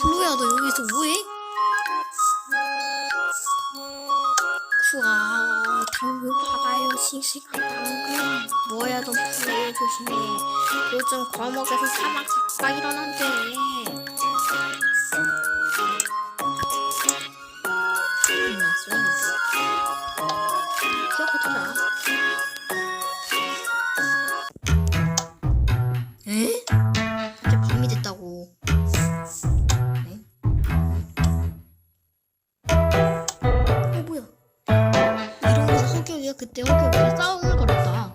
블루야 너 여기서 뭐해? 쿠아 당근 받아요 싱싱한 당근 뭐야 너 블루야 조심해. 요즘 과목에서 사막 사고가 일어난대 그때 허경이가 싸움을 걸었다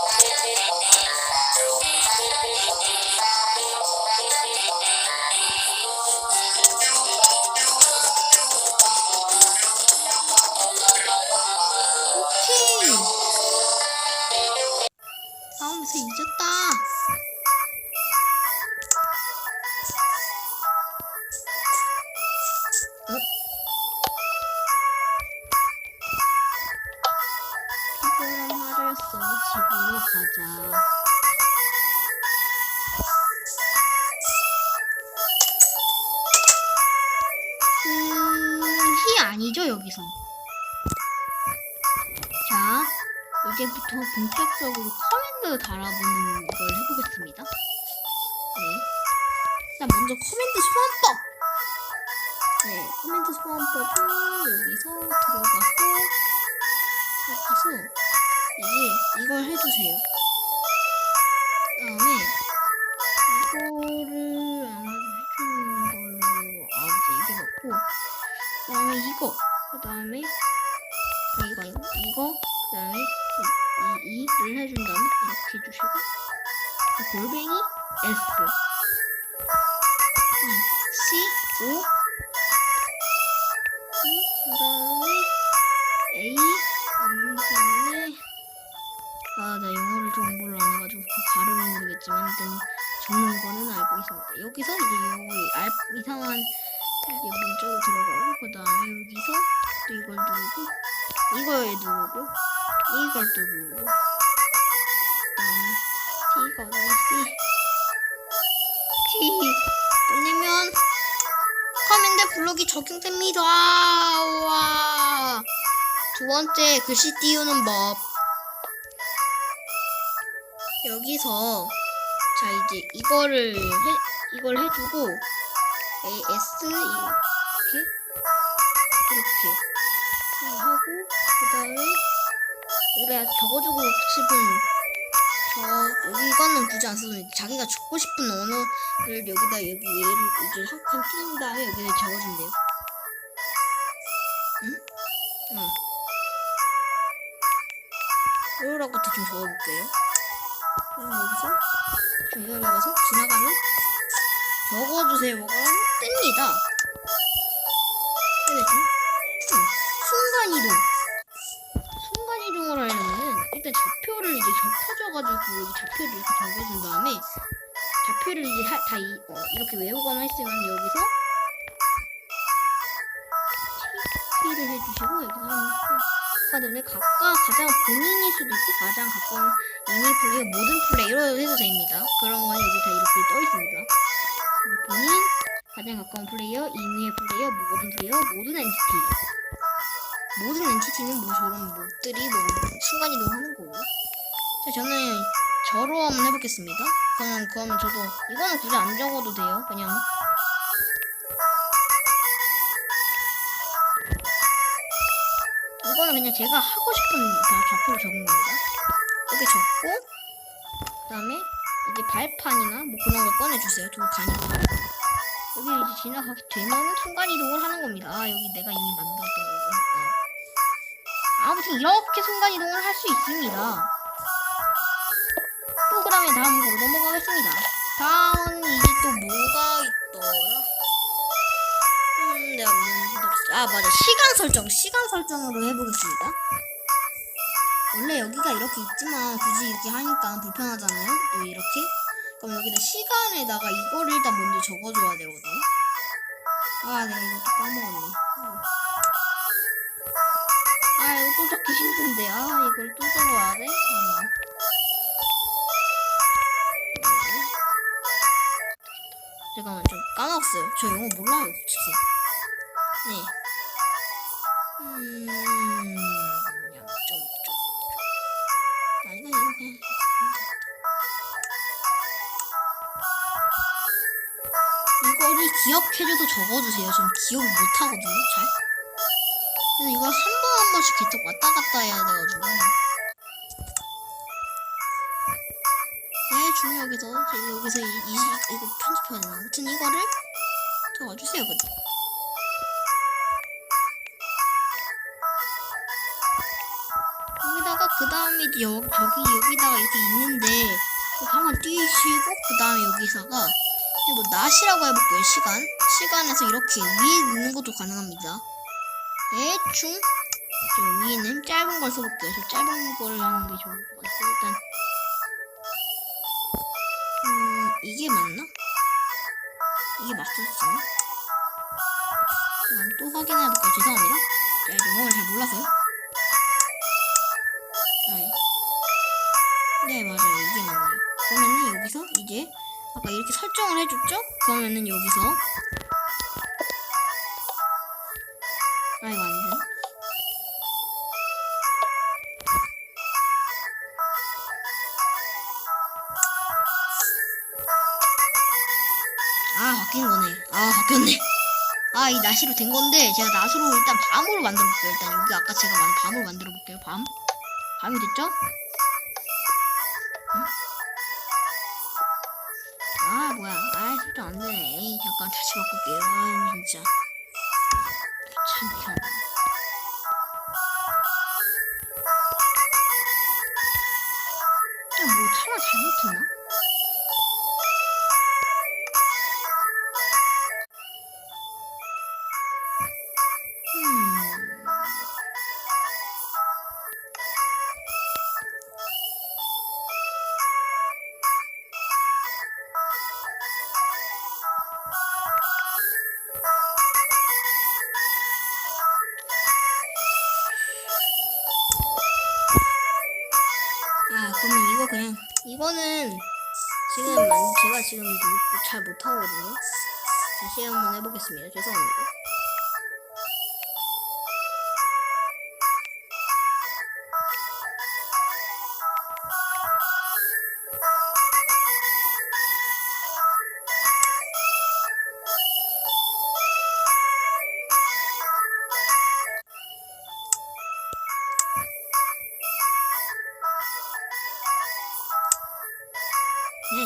이겼다. 어? 피곤한 하루였어. 집으로 가자. 음, 히 아니죠, 여기서. 자, 이제부터 본격적으로 커 달아보는 걸 해보겠습니다. 네. 일단 먼저 커맨드 소환법! 네, 커맨드 소환법은 여기서 들어가서, 여기서, 이제 이걸 해주세요. 다음에, 이거를 아마도 해주는 걸로, 아, 이제 이게 맞고, 그 다음에 이거, 그 다음에, 이거, 이거, 그 다음에, 이, 이, 이를 해준 다음에, 이렇게 해주시고, 그 골뱅이, S, 음, C, O, 그 다음에, A, 음, 그 다음에, 아, 나 영어를 좀 공부를 안 해가지고 그 발음을 모르겠지만, 일단 적는 거는 알고 있습니다. 여기서 이제 이 알, 이상한 이게 문자로 들어가고, 그 다음에 여기서 또 이걸 누르고, 이걸 누르고, 이걸 또 누르고, T가 어디지? T 돌리면 커맨드 블록이 적용됩니다. 와. 두 번째 글씨 띄우는 법. 여기서 자 이제 이거를 해 이걸 해주고 A S 이렇게 이렇게 하고 그 다음에 여기다 적어주고 싶은 저 여기 이거는 굳이 안 써도 돼. 자기가 적고 싶은 언어를 여기다 여기 얘를 이제 한칸 띄운 다음에 여기다 적어주면 돼요. 응? 응. 이거라고 대충 적어볼게요. 그럼 여기서 중간에 가서 지나가면 적어주세요. 뭐가 뜹니다. 알겠죠? 음, 순간이동. 순간이동 좌표를 이제 겹쳐져가지고 이 좌표를 이렇게 적어준 다음에 좌표를 이제 하- 다 이, 어, 이렇게 외우거나 했으면 여기서 T를 해주시고 여기서 그다음에 각각 가장 본인일 수도 있고 가장 가까운 이미 플레이어 모든 플레이어로 해도 됩니다. 그런 건 여기 다 이렇게 떠 있습니다. 본인 가장 가까운 플레이어, 임의의 플레이어, 모든 플레이어, 모든 엔티티. 모든 엔티티는 뭐 저런 몹들이 뭐 순간이동 하는 거고. 자, 저는 저로 한번 해보겠습니다. 그러면, 그러면 저도, 이거는 굳이 안 적어도 돼요. 그냥. 이거는 그냥 제가 하고 싶은 다 좌표를 적은 겁니다. 이렇게 적고, 그 다음에 이제 이렇게 발판이나 뭐 그런 거 꺼내주세요. 돌 가니까. 여기 이제 지나가게 되면 순간 이동을 하는 겁니다. 아, 여기 내가 이미 만들었던 거고. 어. 아무튼 이렇게 순간 이동을 할 수 있습니다. 또 그러면 다음 으로 넘어가겠습니다. 다음은 이제 또 뭐가 있더라? 음, 내가. 아, 맞아. 시간 설정. 시간 설정으로 해보겠습니다. 원래 여기가 이렇게 있지만 굳이 이렇게 하니까 불편하잖아요. 또 이렇게. 그럼 여기다 시간에다가 이거를 일단 먼저 적어줘야 되거든. 아, 내가 이거 또 까먹었네. 어. 아, 이거 또 적기 힘든데. 아, 이걸 또 적어야 돼? 아마. 잠깐만, 좀 까먹었어요. 저 영어 몰라요, 솔직히. 네. 음, 그냥 좀, 좀. 아니다, 이거 그냥. 이거를 기억해줘서 적어주세요. 전 기억을 못하거든요, 잘. 그래서 이걸 한 번 한 번씩 계속 왔다 갔다 해야 돼가지고. 여기서, 저기 여기서 이, 이, 이거 편집해야 되나? 아무튼 이거를 적어주세요, 그냥. 여기다가 그 다음에 이제 여, 저기 여기다가 이렇게 있는데 한번 띄시고 그 다음에 여기다가 이제 뭐 낮이라고 해볼게요 시간 시간에서 이렇게 위에 있는 것도 가능합니다 대충 저 위에는 짧은 걸 써볼게요 저 짧은 걸 하는 게 좋을 것 같아요 일단 이게 맞나? 이게 맞췄었나? 음, 또 확인해볼게요 죄송합니다 제가 영어를 잘 몰라서요 아니. 네 맞아요 이게 맞네요 그러면은 여기서 이제 아까 이렇게 설정을 해줬죠? 그러면은 여기서 바뀐 거네. 아 바뀌었네. 아 이 나시로 된 건데 제가 나시로 일단 밤으로 만들어 볼게요. 일단 여기 아까 제가 만든 밤으로 만들어 볼게요. 밤? 밤이 됐죠? 응? 아 뭐야. 아 설정 안 되네. 에이 잠깐 다시 바꿀게요. 아 진짜. 귀찮게 지금 만, 제가 지금 못- 잘 못하거든요. 다시 한번 해보겠습니다. 죄송합니다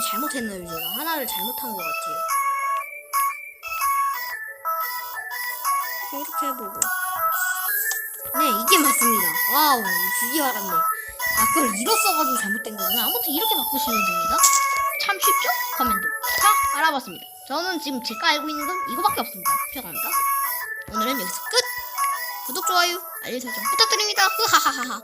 잘못했네요 제가 하나를 잘못한 것 같아요. 이렇게 해보고. 네 이게 맞습니다. 와우 드디어 알았네. 아 그걸 잃었어가지고 잘못된 거구나. 아무튼 이렇게 바꾸시면 됩니다. 참 쉽죠? 커맨드. 다 알아봤습니다. 저는 지금 제가 알고 있는 건 이거밖에 없습니다. 죄송합니다. 오늘은 여기서 끝! 구독 좋아요 알림 설정 부탁드립니다. 흐하하하하